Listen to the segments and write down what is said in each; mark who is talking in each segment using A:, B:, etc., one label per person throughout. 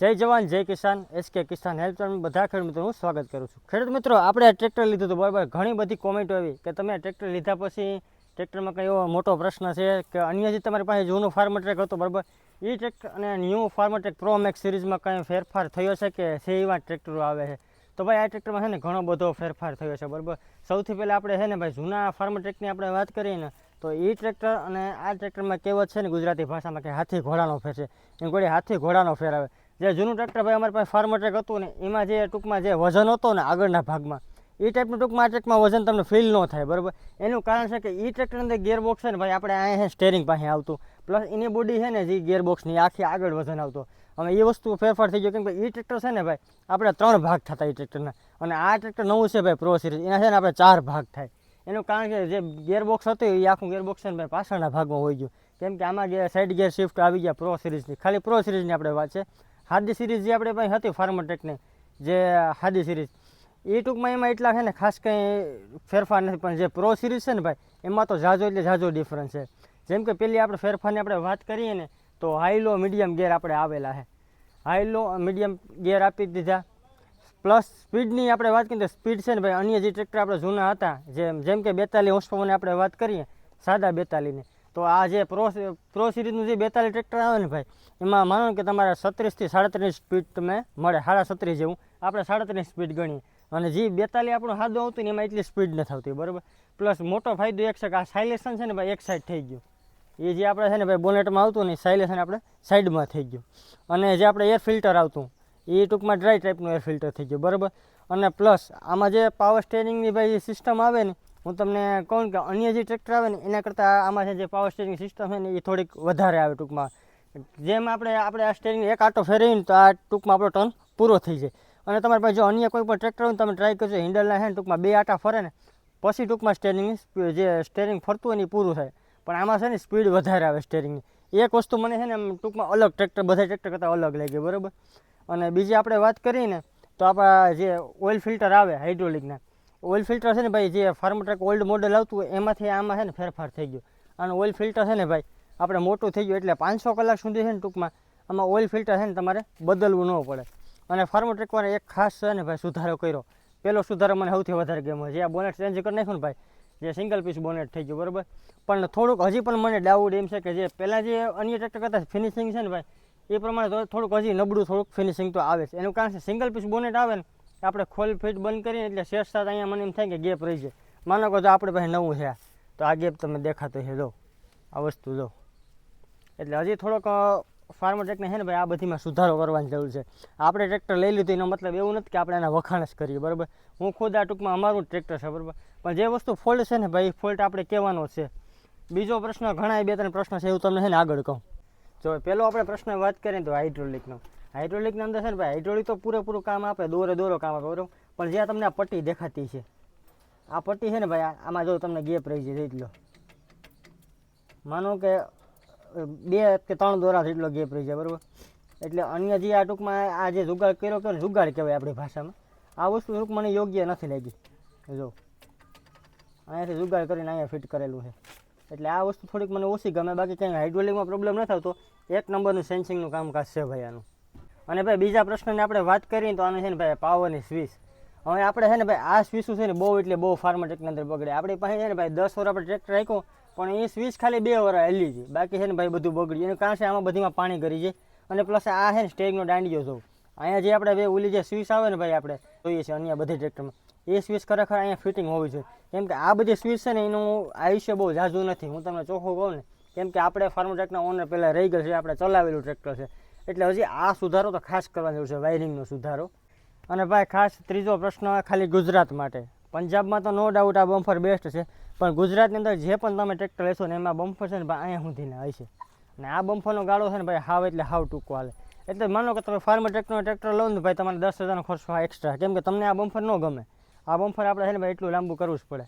A: જય જવાન, જય કિસાન એસકે કિસાન હેલ્પલાઇન બધા ખેડૂત મિત્રોનું સ્વાગત કરું છું. ખેડૂત મિત્રો, આપણે ટ્રેક્ટર લીધું હતું, બરાબર? ઘણી બધી કોમેન્ટો આવી કે તમે ટ્રેક્ટર લીધા પછી ટ્રેક્ટરમાં કંઈ એવો મોટો પ્રશ્ન છે કે અન્ય જે તમારી પાસે જૂનું ફાર્મ ટ્રેક હતું, બરાબર? એ ટ્રેક્ટર અને new farm track pro max સિરીઝમાં કંઈ ફેરફાર થયો છે કે છે એવા ટ્રેક્ટરો આવે છે? તો ભાઈ, આ ટ્રેક્ટરમાં છે ને ઘણો બધો ફેરફાર થયો છે, બરાબર? સૌથી પહેલાં આપણે છે ને ભાઈ, જૂના ફાર્મ ટ્રેકની આપણે વાત કરીએ ને, તો એ ટ્રેક્ટર અને આ ટ્રેક્ટરમાં કહેવત છે ને ગુજરાતી ભાષામાં કે હાથી ઘોડાનો ફેર છે. એમ કોઈ હાથી ઘોડાનો ફેર આવે. જે જૂનું ટ્રેક્ટર ભાઈ અમારી પાસે ફાર્મર ટ્રેક હતું ને, એમાં જે ટૂંકમાં જે વજન હતો ને આગળના ભાગમાં એ ટાઈપનું ટૂંકમાં ટ્રેકમાં વજન તમને ફીલ ન થાય, બરાબર? એનું કારણ છે કે એ ટ્રેક્ટર અંદર ગેરબોક્સ છે ને ભાઈ, આપણે અહીંયા સ્ટેરિંગ પાસે આવતું. પ્લસ એની બોડી છે ને જે ગેરબોક્સની આખી આગળ વજન આવતો. હવે એ વસ્તુ ફેરફાર થઈ ગયો કેમ કે એ ટ્રેક્ટર છે ને ભાઈ, આપણે ત્રણ ભાગ થતા એ ટ્રેક્ટરના અને આ ટ્રેક્ટર નવું છે ભાઈ પ્રો સિરીઝ એના છે ને આપણે ચાર ભાગ થાય. એનું કારણ કે જે ગેરબોક્સ હતું એ આખું ગેરબોક્સ છે ને ભાઈ પાછળના ભાગમાં હોઈ ગયું. કેમ કે આમાં જે સાઈડ ગેર શિફ્ટ આવી ગયા પ્રો સિરીઝની ખાલી પ્રો સિરીઝની આપણે વાત છે. હાદી સિરીઝ જે આપણે ભાઈ હતી, ફાર્મર ટેકની જે હાદી સિરીઝ, એ ટૂંકમાં એમાં એટલા છે ને, ખાસ કંઈ ફેરફાર નથી, પણ જે પ્રો સિરીઝ છે ને ભાઈ, એમાં તો ઝાઝો એટલે ઝાઝો ડિફરન્સ છે. જેમ કે પેલી આપણે ફેરફારની આપણે વાત કરીએ ને, તો હાઈ લો મીડિયમ ગિયર આપણે આવેલા છે. હાઈ લો મીડિયમ ગિયર આપી દીધા. પ્લસ સ્પીડની આપણે વાત કરીએ તો સ્પીડ છે ને ભાઈ, અન્ય જે ટ્રેક્ટર આપણે જૂના હતા જેમ જેમ કે બેતાલીસ હોર્સ પાવરની આપણે વાત કરીએ, સાદા બેતાલીસની, તો આ જે પ્રો પ્રો સિરીઝનું જે બેતાલીસ ટ્રેક્ટર આવે ને ભાઈ એમાં માનો કે તમારે છત્રીસથી સાડત્રીસ સ્પીડ તમે મળે, સાડા છત્રીસ જેવું. આપણે સાડત્રીસ સ્પીડ ગણીએ. અને જે બેતાલી આપણું હાદો આવતું ને એમાં એટલી સ્પીડ નથી આવતી, બરાબર? પ્લસ મોટો ફાયદો એક છે કે આ સાયલેશન છે ને ભાઈ એક સાઈડ થઈ ગયું. એ જે આપણે છે ને ભાઈ બોનેટમાં આવતું ને સાયલેશન આપણે સાઈડમાં થઈ ગયું. અને જે આપણે એર ફિલ્ટર આવતું, એ ટૂંકમાં ડ્રાય ટાઈપનું એર ફિલ્ટર થઈ ગયું, બરાબર? અને પ્લસ આમાં જે પાવર સ્ટેરિંગની ભાઈ સિસ્ટમ આવે ને, હું તમને કહું કે અન્ય જે ટ્રેક્ટર આવે ને, એના કરતાં આમાં જે પાવર સ્ટેરિંગ સિસ્ટમ છે ને એ થોડીક વધારે આવે ટૂંકમાં. જેમ આપણે આપણે આ સ્ટેરિંગ એક આટો ફેરવીને તો આ ટૂંકમાં આપણો ટર્ન પૂરો થઈ જાય. અને તમારી પાસે જો અન્ય કોઈ પણ ટ્રેક્ટર હોય તમે ટ્રાય કરજો હિન્ડલના છે ટૂંકમાં બે આટા ફરે ને, પછી ટૂંકમાં સ્ટેરિંગની જે સ્ટેરિંગ ફરતું હોય ને પૂરું થાય. પણ આમાં છે ને સ્પીડ વધારે આવે સ્ટેરિંગની એક વસ્તુ મને છે ને આમ ટૂંકમાં અલગ ટ્રેક્ટર બધા ટ્રેક્ટર કરતાં અલગ લાગે, બરાબર? અને બીજી આપણે વાત કરીએ ને, તો આપણા જે ઓઇલ ફિલ્ટર આવે હાઇડ્રોલિકના ઓઇલ ફિલ્ટર છે ને ભાઈ, જે ફાર્મ ટ્રેક ઓલ્ડ મોડલ આવતું હોય, એમાંથી આમાં છે ને ફેરફાર થઈ ગયો. અને ઓઇલ ફિલ્ટર છે ને ભાઈ આપણે મોટું થઈ ગયું એટલે પાંચસો કલાક સુધી છે ને ટૂંકમાં, આમાં ઓઇલ ફિલ્ટર છે ને તમારે બદલવું ન પડે. અને ફાર્મ ટ્રેકવાળા એક ખાસ છે ને ભાઈ સુધારો કર્યો. પહેલો સુધારો મને સૌથી વધારે ગમ્યો જે આ બોનેટ ચેન્જ કરી નાખ્યું ને ભાઈ, જે સિંગલ પીસ બોનેટ થઈ ગયું, બરાબર? પણ થોડુંક હજી પણ મને ડાઉટ એમ છે કે જે પહેલાં જે અન્ય ટ્રેક્ટર કરતાં ફિનિશિંગ છે ને ભાઈ, એ પ્રમાણે થોડુંક હજી નબળું થોડુંક ફિનિશિંગ તો આવે છે. એનું કારણ છે સિંગલ પીસ બોનેટ આવે ને આપણે ખોલ ફિટ બંધ કરીએ એટલે શેર સાત અહીંયા મને એમ થાય કે ગેપ રહી જાય. માનો કે જો આપણે પાસે નવું છે તો આ ગેપ તમે દેખાતો છે જો આ વસ્તુ જો એટલે હજી થોડોક ફાર્મર ટ્રેકને છે ને ભાઈ આ બધીમાં સુધારો કરવાની જરૂર છે. આપણે ટ્રેક્ટર લઈ લીધું એનો મતલબ એવું નથી કે આપણે એના વખાણ જ કરીએ, બરાબર? હું ખુદ આ ટૂંકમાં અમારું ટ્રેક્ટર છે, બરાબર? પણ જે વસ્તુ ફોલ્ટ છે ને ભાઈ ફોલ્ટ આપણે કહેવાનો છે. બીજો પ્રશ્ન ઘણા બે ત્રણ પ્રશ્ન છે એવું તમને છે ને આગળ કહું. જો પહેલો આપણે પ્રશ્ન વાત કરીએ તો હાઇડ્રોલિકનો હાઇડ્રોલિકની અંદર છે ને ભાઈ હાઇડ્રોલિક તો પૂરેપૂરું કામ આપે, દોરે દોરો કામ આપે, બરાબર? પણ જ્યાં તમને આ પટ્ટી દેખાતી છે, આ પટ્ટી છે ને ભાઈ આમાં જો તમને ગેપ રહી જાય લો. માનો કે બે કે ત્રણ દોરા જેટલો ગેપ રહી જાય, બરાબર? એટલે અન્ય જે આ ટૂંકમાં આ જે જુગાડ કર્યો કે જુગાડ કહેવાય આપણી ભાષામાં. આ વસ્તુ ટૂંક મને યોગ્ય નથી લાગી. જો. અહીંયાથી જુગાડ કરીને અહીંયા ફિટ કરેલું છે. એટલે આ વસ્તુ થોડીક મને ઓછી ગમે, બાકી કંઈ હાઇડ્રોલિકમાં પ્રોબ્લેમ ન થતો એક નંબરનું સેન્સિંગનું કામકાજ છે ભાઈ આનું. અને ભાઈ બીજા પ્રશ્નની આપણે વાત કરીએ તો આનું છે ને ભાઈ પાવરની સ્વિચ હવે આપણે છે ને ભાઈ આ સ્વિચું છે ને બહુ એટલે બહુ ફાર્મર ટ્રેકની અંદર બગડે આપણી પાસે છે ને ભાઈ દસ વર આપણે ટ્રેક્ટર રાખ્યો પણ એ સ્વિચ ખાલી બે વર્ષ હેલી છે. બાકી છે ને ભાઈ બધું બગડ્યું. એનું કારણ છે આમાં બધીમાં પાણી કરી છે. અને પ્લસ આ છે ને સ્ટેગનો દાંડિયો છો અહીંયા જે આપણે બે ઓલી જે સ્વિચ આવે ને ભાઈ આપણે, જોઈએ છીએ અન્ય બધી ટ્રેક્ટરમાં એ સ્વિચ ખરેખર અહીંયા ફિટિંગ હોવી જોઈએ. કેમ કે આ બધી સ્વિચ છે ને એનું આયુષ્ય બહુ ઝાઝું નથી. હું તમને ચોખ્ખું કહું ને, કેમ કે આપણે ફાર્મ ટ્રેકના ઓનર પહેલાં રહી ગયેલ છે, આપણે ચલાવેલું ટ્રેક્ટર છે. એટલે હજી આ સુધારો તો ખાસ કરવાની જરૂર છે વાયરિંગનો સુધારો. અને ભાઈ ખાસ ત્રીજો પ્રશ્ન ખાલી ગુજરાત માટે. પંજાબમાં તો નો ડાઉટ આ બમ્ફર બેસ્ટ છે. પણ ગુજરાતની અંદર જે પણ તમે ટ્રેક્ટર લેશો ને એમાં બમ્ફર છે ને ભાઈ અહીંયા સુધીને છે. અને આ બમ્ફરનો ગાળો છે ને ભાઈ હાવ એટલે હાવ ટૂંકો હાલે. એટલે માનો કે તમે ફાર્મર ટ્રેક્ટરનો ટ્રેક્ટર લો ને ભાઈ તમારે દસ હજારનો ખર્ચો એક્સ્ટ્રા કેમ કે તમને આ બમ્ફર ન ગમે. આ બમ્ફર આપણે છે ને ભાઈ એટલું લાંબુ કરવું જ પડે.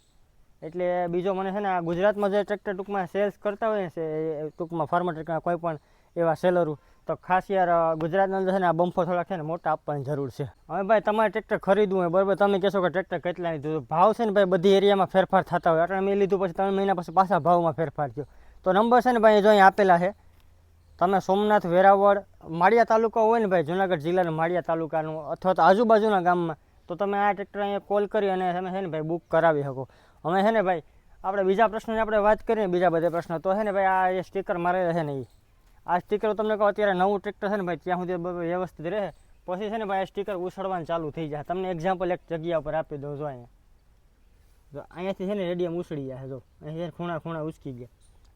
A: એટલે બીજો મને છે ને આ ગુજરાતમાં જે ટ્રેક્ટર ટૂંકમાં સેલ્સ કરતા હોય ને ટૂંકમાં ફાર્મર ટ્રેકના કોઈ પણ એવા સેલરો તો ખાસ યાર ગુજરાતની અંદર છે ને આ બમ્ફો થોડાક છે ને મોટા આપવાની જરૂર છે. હવે ભાઈ, તમારે ટ્રેક્ટર ખરીદવું હોય, બરાબર? તમે કહેશો કે ટ્રેક્ટર કેટલા લીધું ભાવ છે ને ભાઈ, બધી એરિયામાં ફેરફાર થતા હોય. એટલે મેં લીધું પછી ત્રણ મહિના પછી પાછા ભાવમાં ફેરફાર થયો. તો નંબર છે ને ભાઈ જો અહીં આપેલા છે. તમે સોમનાથ, વેરાવળ, માળિયા તાલુકા હોય ને ભાઈ, જુનાગઢ જિલ્લાના માળિયા તાલુકાનું, અથવા તો આજુબાજુના ગામમાં, તો તમે આ ટ્રેક્ટર અહીંયા કોલ કરી અને તમે છે ને ભાઈ બુક કરાવી શકો. અમે છે ને ભાઈ, આપણે બીજા પ્રશ્નની આપણે વાત કરીએ, બીજા બધા પ્રશ્નો. તો છે ને ભાઈ, આ જે સ્ટીકર મારેલા છે ને એ આ સ્ટીકર તમને કહો અત્યારે નવું ટ્રેક્ટર છે ને ભાઈ ત્યાં સુધી બ- વ્યવસ્થિત રહે. પછી છે ને ભાઈ, આ સ્ટીકર ઉછળવાનું ચાલુ થઈ જાય. તમને એક્ઝામ્પલ એક જગ્યા ઉપર આપી દઉં, જો અહીંયા. જો અહીંયાથી છે ને રેડિયમ ઉછળી જાય, જો. અહીંથી છે ને ખૂણા ખૂણા ઉચકી ગયા.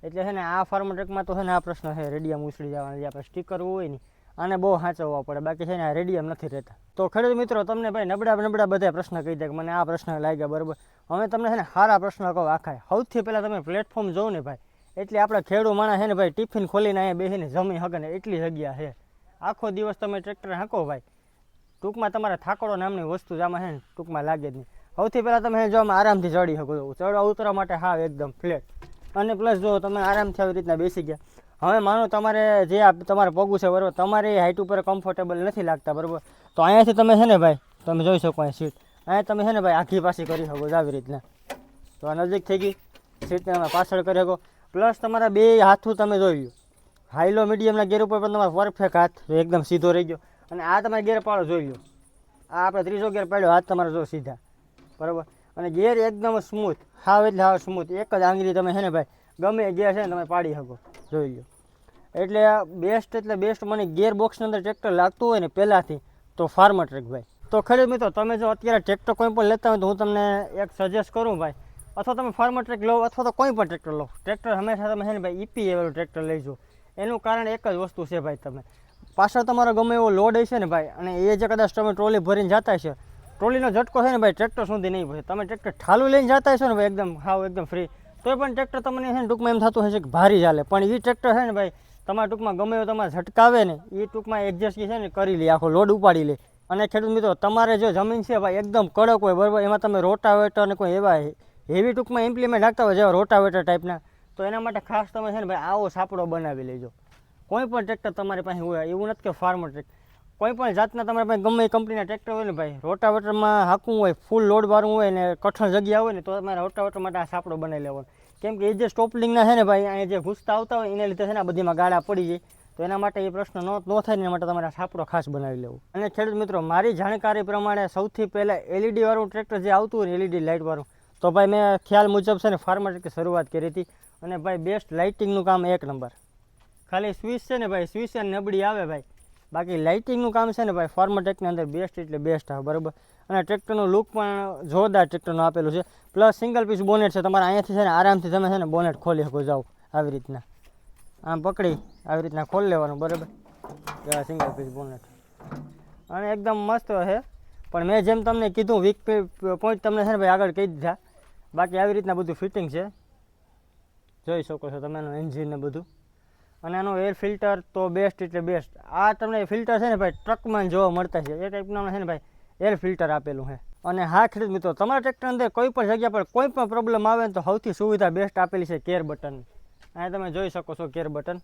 A: એટલે છે ને આ ફાર્મ ટ્રેકમાં તો છે ને આ પ્રશ્ન છે, રેડિયમ ઉછળી જવાના. જે આપણે સ્ટીકર હોય ને, આને બહુ સાચવવા પડે. બાકી છે ને આ રેડિયમ નથી રહેતા. તો ખેડૂત મિત્રો, તમને ભાઈ નબળા નબળા બધા પ્રશ્ન કહી દે કે મને આ પ્રશ્ન લાગ્યા બરાબર. હવે તમને છે ને સારા પ્રશ્ન કહો આખા સૌથી પહેલાં તમે પ્લેટફોર્મ જોવો ને ભાઈ. એટલે આપણે ખેડૂત માણસ છે ને ભાઈ, ટિફિન ખોલીને અહીંયા બેસીને જમી શકે ને એટલી જગ્યા છે. આખો દિવસ તમે ટ્રેક્ટર હાંકો ભાઈ. ટૂંકમાં તમારે થાકડો નામની વસ્તુ જ આમાં છે ને, ટૂંકમાં લાગે જ નહીં. સૌથી પહેલાં તમે જો આરામથી ચડી શકો છો. ચડવા ઉતરવા માટે હાવ એકદમ ફ્લેટ અને પ્લસ જો તમે આરામથી આવી રીતના બેસી ગયા. હવે માનો તમારે જે આ તમારે પગું છે બરાબર, તમારે હાઇટ ઉપર કમ્ફર્ટેબલ નથી લાગતા, બરાબર? તો અહીંયાથી તમે છે ને ભાઈ, તમે જોઈ શકો અહીં સીટ. અહીંયા તમે છે ને ભાઈ આખી પાછી કરી શકો આવી રીતના. તો આ નજીક થઈ ગઈ. સીટને અમે પાછળ કરી શકો. પ્લસ તમારા બે હાથું તમે જોઈ લો હાઈલો મીડિયમના ગેર ઉપર પણ તમારો પરફેક્ટ હાથ એકદમ સીધો રહી ગયો. અને આ તમારે ગેર પાડો, જોઈ લો આ આપણે ત્રીજો ગેર પાડ્યો, હાથ તમારો જો સીધા. બરાબર? અને ગેર એકદમ સ્મૂથ હાવ એટલે હાવ સ્મૂથ એક જ આંગળી તમે છે ને ભાઈ, ગમે ગેર છે ને તમે પાડી શકો, જોઈ લો એટલે બેસ્ટ એટલે બેસ્ટ મને ગેર બોક્સની અંદર ટ્રેક્ટર લાગતું હોય ને પહેલાંથી, તો ફાર્મર ટ્રેક ભાઈ. તો ખરી મિત્રો, તમે જો અત્યારે ટ્રેક્ટર કોઈ પણ લેતા હોય તો હું તમને એક સજેસ્ટ કરું ભાઈ. અથવા તમે ફાર્મર ટ્રેક લો, અથવા તો કોઈ પણ ટ્રેક્ટર લો. ટ્રેક્ટર હંમેશા તમે છે ને ભાઈ ઈપી એવેલું ટ્રેક્ટર લેજો. એનું કારણ એક જ વસ્તુ છે ભાઈ તમે. પાછળ તમારો ગમે એવો લોડ હશે ને ભાઈ, અને એ જે કદાચ તમે ટ્રોલી ભરીને જતા હશે ટ્રોલીનો ઝટકો છે ને ભાઈ ટ્રેક્ટર સુધી નહીં પડે તમે ટ્રેક્ટર ઠાલું લઈને જતા હશો ને ભાઈ એકદમ હાવ, એકદમ ફ્રી તોય પણ ટ્રેક્ટર તમને છે ને ટૂંકમાં એમ થતું હશે કે ભારી ચાલે. પણ એ ટ્રેક્ટર છે ને ભાઈ, તમારા ટૂંકમાં ગમે એવો તમારે ઝટકાવે ને એ ટૂંકમાં એડજસ્ટ છે ને કરી લે, આખો લોડ ઉપાડી લે. અને ખેડૂત મિત્રો, તમારે જો જમીન છે ભાઈ એકદમ કડક હોય, બરાબર? એમાં તમે રોટાવેટર અને કોઈ એવા હેવી ટૂંકમાં ઇમ્પ્લિમેન્ટ નાખતા હોય જેવા રોટાવેટર ટાઈપના તો એના માટે ખાસ તમે છે ને ભાઈ આવો સાપડો બનાવી લેજો. કોઈ પણ ટ્રેક્ટર તમારી પાસે હોય, એવું નથી કે ફાર્મર ટ્રેક કોઈ પણ જાતના તમારી પાસે ગમે એ કંપનીના ટ્રેક્ટર હોય ને ભાઈ રોટાવેટરમાં હાંકવું હોય ફૂલ લોડ વાળું હોય ને કઠણ જગ્યા હોય ને, તો તમારે રોટાવેટર માટે આ સાપડો બનાવી લેવાનો. કેમ કે એ જે સ્ટોપલિંગના છે ને ભાઈ, અહીંયા જે ઘૂસતા આવતા હોય, એને લીધે છે ને આ બધીમાં ગાળા પડી જાય. તો એના માટે એ પ્રશ્ન ન ન થાય એના માટે તમારે સાપડો ખાસ બનાવી લેવો. અને ખેડૂત મિત્રો, મારી જાણકારી પ્રમાણે સૌથી પહેલાં એલઈડીવાળું ટ્રેક્ટર જે આવતું હોય ને એલઈડી લાઇટ વાળું તો ભાઈ મેં ખ્યાલ મુજબ છે ને ફાર્મર શરૂઆત કરી હતી. અને ભાઈ બેસ્ટ લાઇટિંગનું કામ એક નંબર ખાલી સ્વિચ છે ને ભાઈ સ્વિચ અને નબળી આવે ભાઈ. બાકી લાઇટિંગનું કામ છે ને ભાઈ ફાર્માટેકની અંદર બેસ્ટ એટલે બેસ્ટ આવે, બરાબર? અને ટ્રેક્ટરનું લુક પણ જોરદાર ટ્રેક્ટરનું આપેલું છે. પ્લસ સિંગલ પીસ બોનેટ છે, તમારે અહીંયાથી છે ને આરામથી તમે છે ને બોનેટ ખોલી શકો જાઓ, આવી રીતના. આમ પકડી, આવી રીતના ખોલી લેવાનું, બરાબર? સિંગલ પીસ બોનેટ અને એકદમ મસ્ત છે. પણ મેં જેમ તમને કીધું વીક પોઈન્ટ તમને છે ને ભાઈ આગળ કહી દીધા. બાકી આવી રીતના બધું ફિટિંગ છે. જોઈ શકો છો તમે એનું એન્જિન ને બધું. અને આનું એર ફિલ્ટર તો બેસ્ટ એટલે બેસ્ટ આ તમને ફિલ્ટર છે ને ભાઈ ટ્રકમાં જોવા મળતા છે. એ ટાઈપનું છે ને ભાઈ એર ફિલ્ટર આપેલું છે. અને હા, ખેડૂત મિત્રો, તમારા ટ્રેક્ટર અંદર કોઈ પણ જગ્યા પર કોઈ પણ પ્રોબ્લેમ આવે તો સૌથી સુવિધા બેસ્ટ આપેલી છે કેર બટન અહીંયા તમે જોઈ શકો છો કેર બટન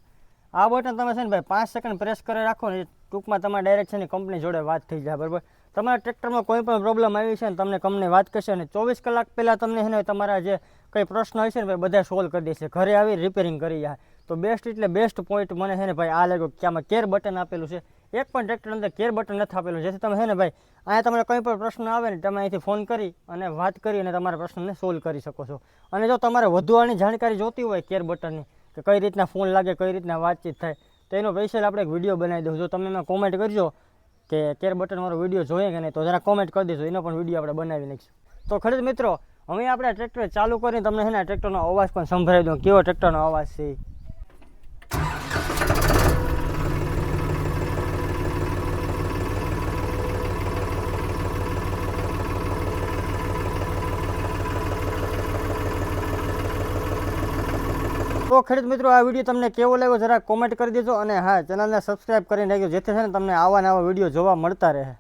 A: આ બટન તમે છે ને ભાઈ, પાંચ સેકન્ડ પ્રેસ કરી રાખો ને, ટૂંકમાં તમારે ડાયરેક્ટ છે ને કંપની જોડે વાત થઈ જાય, બરાબર? તમારા ટ્રેક્ટરમાં કોઈ પણ પ્રોબ્લેમ આવી છે ને તમને કંપની વાત કરશે અને ચોવીસ કલાક પહેલાં તમને છે ને તમારા જે કંઈ પ્રશ્ન હોય છે ને ભાઈ બધા સોલ્વ કરી દેશે. ઘરે આવી રિપેરિંગ કરી જાય તો બેસ્ટ એટલે બેસ્ટ પોઈન્ટ મને છે ને ભાઈ આ લાગ્યો કે આમાં કેર બટન આપેલું છે. એક પણ ટ્રેક્ટર અંદર કેર બટન નથી આપેલું. જેથી તમે છે ને ભાઈ અહીંયા તમારે કંઈ પણ પ્રશ્ન આવે ને તમે અહીંથી ફોન કરી અને વાત કરી અને તમારા પ્રશ્નને સોલ્વ કરી શકો છો. અને જો તમારે વધુ આની જાણકારી જોતી હોય કેર બટનની કે કઈ રીતના ફોન લાગે, કઈ રીતના વાતચીત થાય, તો એનો સ્પેશિયલ આપણે એક વીડિયો બનાવી દઉં. જો તમે એમાં કોમેન્ટ કરજો કે કેર બટન મારો વીડિયો જોઈએ કે નહીં તો જરા કોમેન્ટ કરી દેજો, એનો પણ વીડિયો આપણે બનાવી નાખીશું. તો ખરેખર મિત્રો, હવે આપણે ટ્રેક્ટર ચાલુ કરીને તમને છે ને ટ્રેક્ટરનો અવાજ પણ સંભળાવી દઉં કેવો ટ્રેક્ટરનો અવાજ છે ખેડૂત મિત્રો, આ વીડિયો તમને કેવો લાગ્યો જરા કોમેન્ટ કરી દેજો અને હા, ચેનલને સબસ્ક્રાઇબ કરી નાખ્યો જેથી છે ને તમને આવા નવા વીડિયો જોવા મળતા રહે.